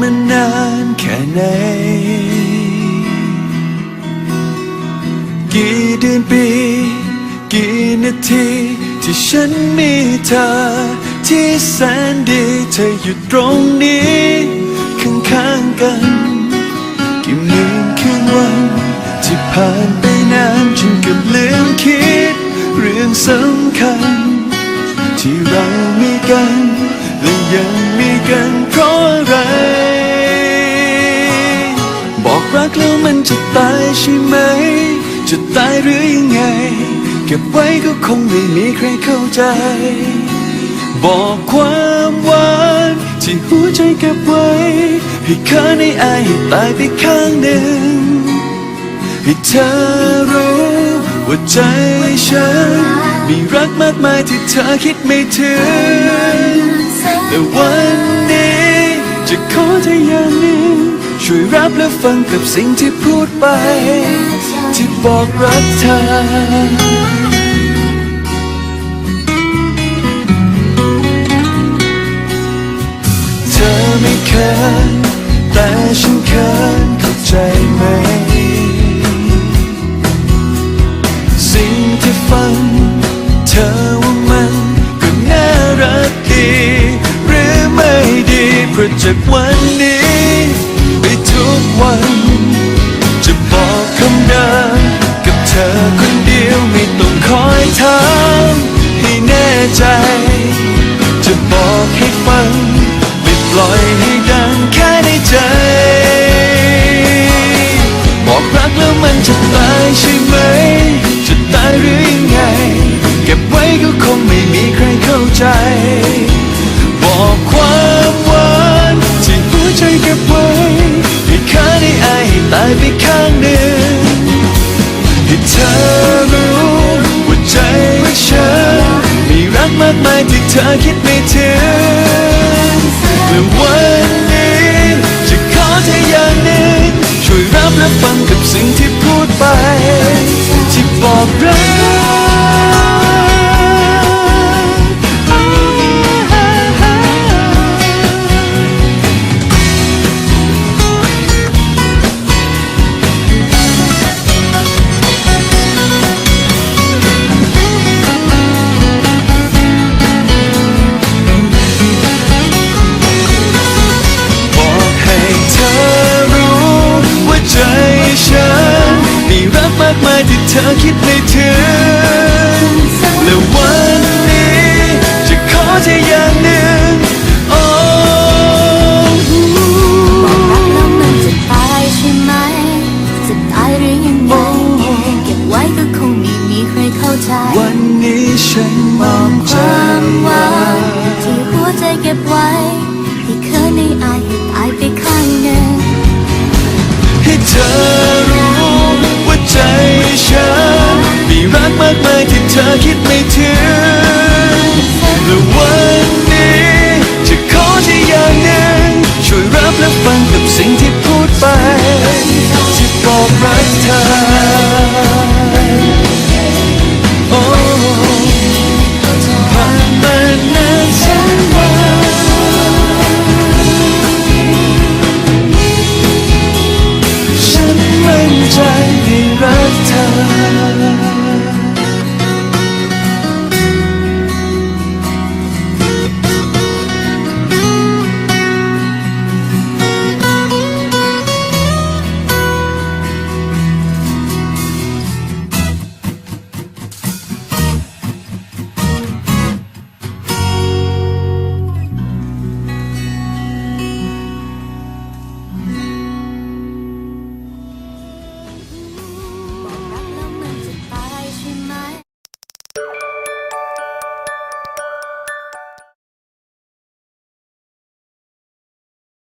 มันนานแค่ไหน กี่เดือนปี กี่นาที ที่ฉันมีเธอ ที่แสนดีเธออยู่ตรงนี้ ข้างข้างกัน กี่หมื่นคืนวัน ที่ผ่านไปนานจนเกือบลืมคิด เรื่องสำคัญ ที่เรามีกันและยังมีกันเพราะอะไร กรักแล้วมันจะตายใช่ไหม จะตายหรือยังไง เก็บไว้ก็คงไม่มีใครเข้าใจ บอกความหวานที่หัวใจเก็บไว้ ให้เธอในอายให้ตายไปข้างหนึ่ง ให้เธอรู้ว่าใจฉัน มีรักมากมายที่เธอคิดไม่ถึง แต่วันนี้จะขอเธออย่างนึ่ง ช่วยรับและฟังกับสิ่งที่พูดไป ที่บอกรักเธอเธอไม่เคย ต้องคอยถามให้แน่ใจ ที่เธอคิดไม่ถึงและวันนี้จะขอเธออย่างหนึ่งช่วยรับและฟังกับสิ่งที่พูดไป ธอคิดไม่ถึง และวันนี้ จะขอเธออย่างหนึ่งโอ้บอกรักแล้วมันจะตายใช่ไหม จะตายหรือยังไงเก็บไว้ก็คงไม่มีใครเข้าใจ วันนี้ฉันมองคเธอวามหวาว่านที่หัวใจเก็บไว้ให้เคยในอายให้ตายไปข้างหนึ่งให้เธอากมายที่เธอคิดไม่ถึง